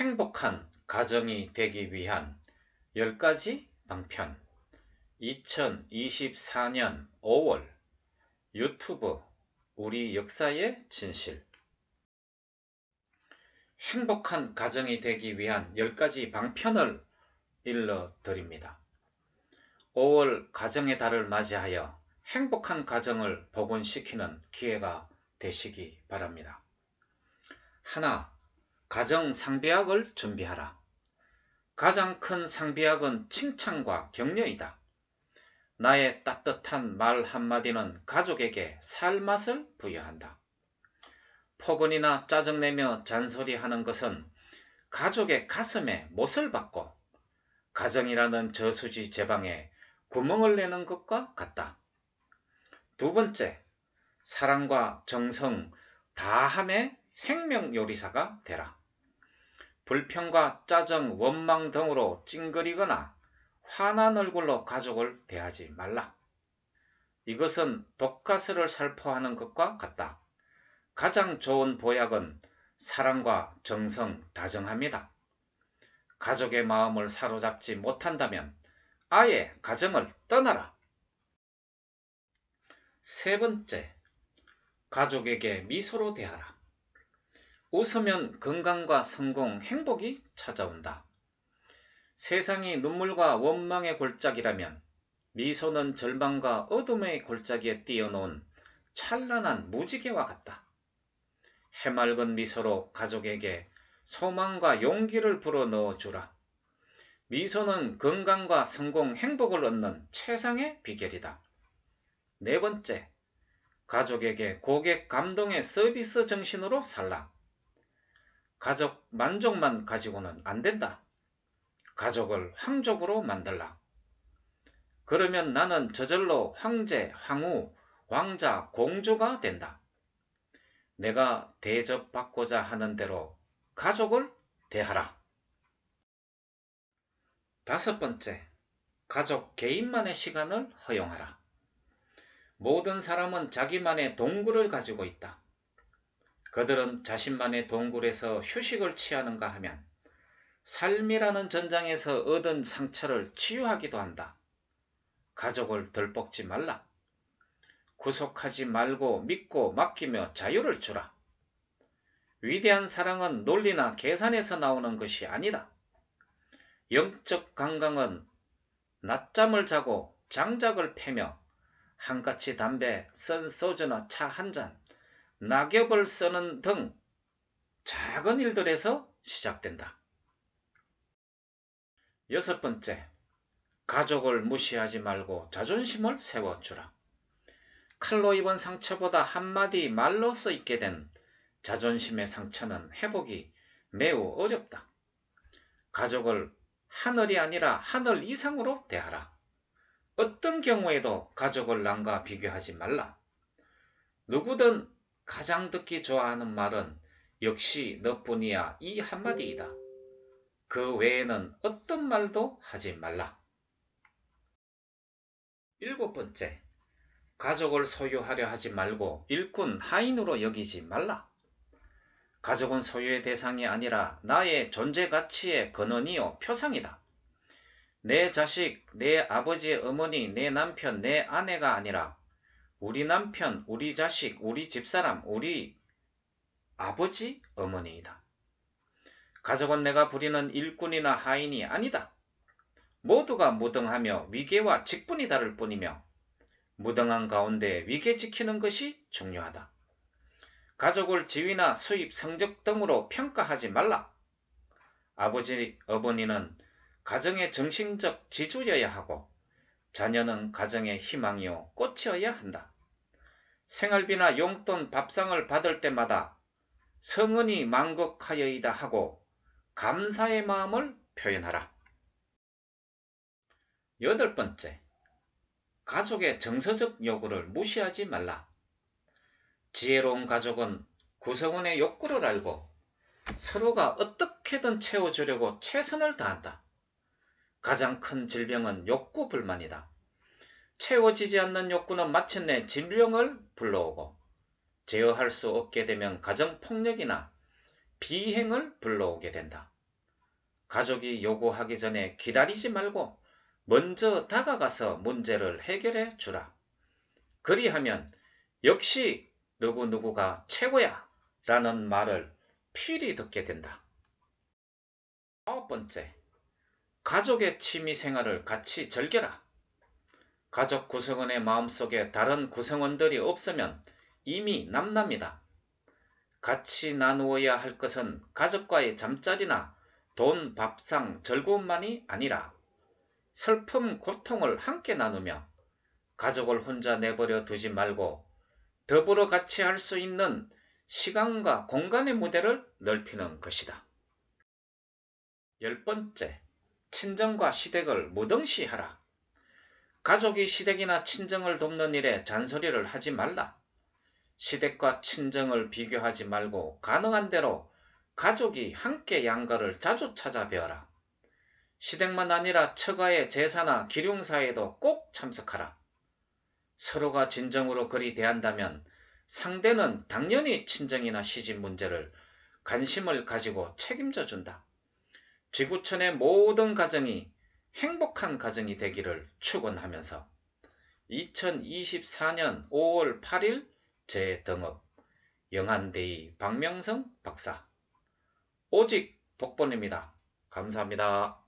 행복한 가정이 되기 위한 10가지 방편 2024년 5월 유튜브 우리 역사의 진실 행복한 가정이 되기 위한 10가지 방편을 일러드립니다. 5월 가정의 달을 맞이하여 행복한 가정을 복원시키는 기회가 되시기 바랍니다. 하나, 가정 상비약을 준비하라. 가장 큰 상비약은 칭찬과 격려이다. 나의 따뜻한 말 한마디는 가족에게 살맛을 부여한다. 폭언이나 짜증내며 잔소리하는 것은 가족의 가슴에 못을 박고 가정이라는 저수지 제방에 구멍을 내는 것과 같다. 두 번째, 사랑과 정성 다함의 생명 요리사가 되라. 불평과 짜증, 원망 등으로 찡그리거나 화난 얼굴로 가족을 대하지 말라. 이것은 독가스를 살포하는 것과 같다. 가장 좋은 보약은 사랑과 정성, 다정합니다. 가족의 마음을 사로잡지 못한다면 아예 가정을 떠나라. 세 번째, 가족에게 미소로 대하라. 웃으면 건강과 성공, 행복이 찾아온다. 세상이 눈물과 원망의 골짜기라면 미소는 절망과 어둠의 골짜기에 띄어놓은 찬란한 무지개와 같다. 해맑은 미소로 가족에게 소망과 용기를 불어넣어 주라. 미소는 건강과 성공, 행복을 얻는 최상의 비결이다. 네 번째, 가족에게 고객 감동의 서비스 정신으로 살라. 가족 만족만 가지고는 안 된다. 가족을 황족으로 만들라. 그러면 나는 저절로 황제, 황후, 왕자, 공주가 된다. 내가 대접받고자 하는 대로 가족을 대하라. 다섯 번째, 가족 개인만의 시간을 허용하라. 모든 사람은 자기만의 동굴을 가지고 있다. 그들은 자신만의 동굴에서 휴식을 취하는가 하면 삶이라는 전장에서 얻은 상처를 치유하기도 한다. 가족을 덜뽑지 말라. 구속하지 말고 믿고 맡기며 자유를 주라. 위대한 사랑은 논리나 계산에서 나오는 것이 아니다. 영적 강강은 낮잠을 자고 장작을 패며 한가치 담배, 쓴 소주나 차 한 잔, 낙엽을 쓰는 등 작은 일들에서 시작된다. 여섯 번째, 가족을 무시하지 말고 자존심을 세워주라. 칼로 입은 상처보다 한마디 말로써 있게 된 자존심의 상처는 회복이 매우 어렵다. 가족을 하늘이 아니라 하늘 이상으로 대하라. 어떤 경우에도 가족을 남과 비교하지 말라. 누구든 가장 듣기 좋아하는 말은 역시 너뿐이야 이 한마디이다. 그 외에는 어떤 말도 하지 말라. 일곱 번째, 가족을 소유하려 하지 말고 일꾼 하인으로 여기지 말라. 가족은 소유의 대상이 아니라 나의 존재 가치의 근원이요 표상이다. 내 자식, 내 아버지, 어머니, 내 남편, 내 아내가 아니라 우리 남편, 우리 자식, 우리 집사람, 우리 아버지, 어머니이다. 가족은 내가 부리는 일꾼이나 하인이 아니다. 모두가 무등하며 위계와 직분이 다를 뿐이며 무등한 가운데 위계 지키는 것이 중요하다. 가족을 지위나 수입, 성적 등으로 평가하지 말라. 아버지, 어머니는 가정의 정신적 지주여야 하고 자녀는 가정의 희망이요 꽃이어야 한다. 생활비나 용돈 밥상을 받을 때마다 성은이 만극하여이다 하고 감사의 마음을 표현하라. 여덟 번째, 가족의 정서적 요구를 무시하지 말라. 지혜로운 가족은 구성원의 욕구를 알고 서로가 어떻게든 채워주려고 최선을 다한다. 가장 큰 질병은 욕구 불만이다. 채워지지 않는 욕구는 마침내 질병을 불러오고 제어할 수 없게 되면 가정폭력이나 비행을 불러오게 된다. 가족이 요구하기 전에 기다리지 말고 먼저 다가가서 문제를 해결해 주라. 그리하면 역시 누구누구가 최고야 라는 말을 필히 듣게 된다. 아홉 번째, 가족의 취미 생활을 같이 즐겨라. 가족 구성원의 마음속에 다른 구성원들이 없으면 이미 남납니다. 같이 나누어야 할 것은 가족과의 잠자리나 돈, 밥상, 즐거움만이 아니라 슬픔, 고통을 함께 나누며 가족을 혼자 내버려 두지 말고 더불어 같이 할 수 있는 시간과 공간의 무대를 넓히는 것이다. 열 번째, 친정과 시댁을 무등시하라. 가족이 시댁이나 친정을 돕는 일에 잔소리를 하지 말라. 시댁과 친정을 비교하지 말고 가능한 대로 가족이 함께 양가를 자주 찾아뵈어라. 시댁만 아니라 처가의 제사나 기룡사에도 꼭 참석하라. 서로가 진정으로 그리 대한다면 상대는 당연히 친정이나 시집 문제를 관심을 가지고 책임져 준다. 지구촌의 모든 가정이 행복한 가정이 되기를 축원하면서 2024년 5월 8일 재등업 영한대의 박명성 박사 오직 복본입니다. 감사합니다.